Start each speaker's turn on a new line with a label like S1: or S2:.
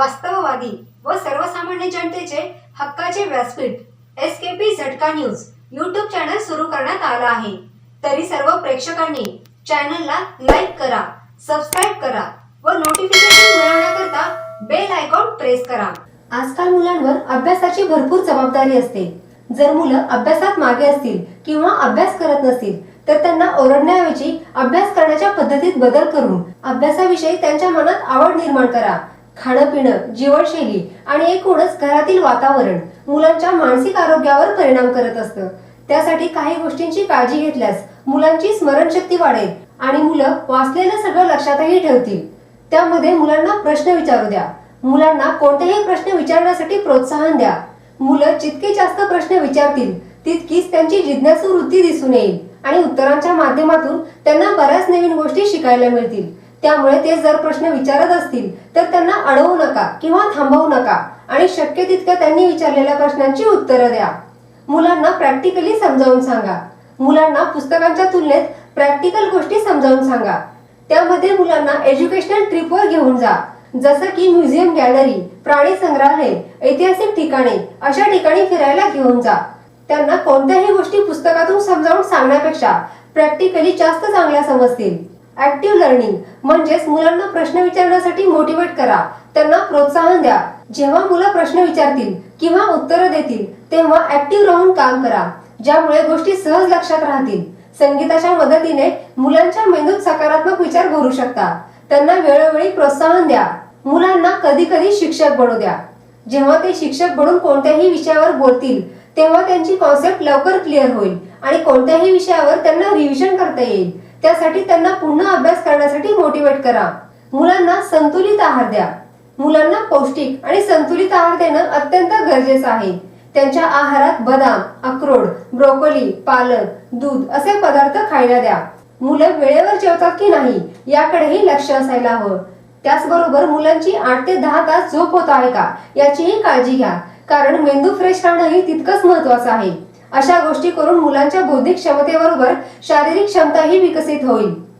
S1: वास्तववादी व सर्वसामान्य जनतेचे हक्काचे व्यासपीठ S K P Jhatka news YouTube channel सुरू करण्यात आला आहे. तरी सर्व प्रेक्षकांनी चॅनलला लाईक करा सबस्क्राईब करा व नोटिफिकेशन मिळवण्याकरता बेल आयकॉन प्रेस करा. आजकाल मुलांवर अभ्यासाची भरपूर जबाबदारी असते. जर मुलं अभ्यासात मागे असतील किंवा अभ्यास करत नसतील तर त्यांना ओरडण्याऐवजी अभ्यास करण्याच्या पद्धतीत बदल करून अभ्यासाविषयी त्यांच्या मनात आवड निर्माण करा. खाणं पिणं जीवनशैली आणि एकूणच घरातील वातावरण मुलांच्या मानसिक आरोग्यावर परिणाम करत असतं. त्यासाठी काही गोष्टींची काळजी घेतल्यास मुलांची स्मरणशक्ती वाढेल आणि मुलं वाचलेलं सगळं लक्षातही ठेवतील. त्यामध्ये मुलांना प्रश्न विचारू द्या. मुलांना कोणतेही प्रश्न विचारण्यासाठी प्रोत्साहन द्या. मुलं जितके जास्त प्रश्न विचारतील तितकीच त्यांची जिज्ञासू वृत्ती दिसून येईल आणि उत्तरांच्या माध्यमातून त्यांना बऱ्याच नवीन गोष्टी शिकायला मिळतील. त्यामुळे ते जर प्रश्न विचारत असतील तर त्यांना अडवू नका किंवा थांबवू नका आणि शक्य तितक्या त्यांनी विचारलेल्या प्रश्नांची उत्तरं द्या. मुलांना प्रॅक्टिकली समजावून सांगा. मुलांना पुस्तकांच्या तुलनेत प्रॅक्टिकल गोष्टी समजावून सांगा. त्यामध्ये मुलांना एज्युकेशनल ट्रिपवर घेऊन जा. जसं की म्युझियम गॅलरी प्राणी संग्रहालय ऐतिहासिक ठिकाणे अशा ठिकाणी फिरायला घेऊन जा. त्यांना कोणत्याही गोष्टी पुस्तकातून समजावून सांगण्यापेक्षा प्रॅक्टिकली जास्त चांगल्या समजतील. ऍक्टिव्ह लर्निंग म्हणजेच मुलांना प्रश्न विचारण्यासाठी मोटिवेट करा. त्यांना प्रोत्साहन द्या. जेव्हा मुलं प्रश्न विचारतील किंवा उत्तरं देतील तेव्हा ऍक्टिव्ह राहून काम करा. ज्यामुळे गोष्टी सहज लक्षात राहतील. संगीताच्या मदतीने मुलांच्या मेंदूत सकारात्मक विचार भरू शकता. त्यांना वेळोवेळी प्रोत्साहन द्या. मुलांना कधी कधी शिक्षक बनू द्या. जेव्हा ते शिक्षक बनून कोणत्याही विषयावर बोलतील तेव्हा त्यांची कॉन्सेप्ट लवकर क्लिअर होईल आणि कोणत्याही विषयावर त्यांना रिव्हिजन करता येईल. त्यासाठी त्यांना पुन्हा अभ्यास करण्यासाठी मोटिवेट करा. मुलांना संतुलित आहार द्या. मुलांना पौष्टिक आणि संतुलित आहार देणं अत्यंत गरजेचं आहे. त्यांच्या आहारात बदाम अक्रोड ब्रोकोली पालक दूध असे पदार्थ खायला द्या. मुलं वेळेवर जेवतात की नाही याकडेही लक्ष असायला हवं. त्याचबरोबर मुलांची आठ ते दहा तास झोप होत आहे का याचीही काळजी घ्या. कारण मेंदू फ्रेश राहणंही तितकंच महत्वाचं आहे. अशा गोष्टी करून मुलांच्या बौद्धिक क्षमतेबरोबर शारीरिक क्षमताही विकसित होईल.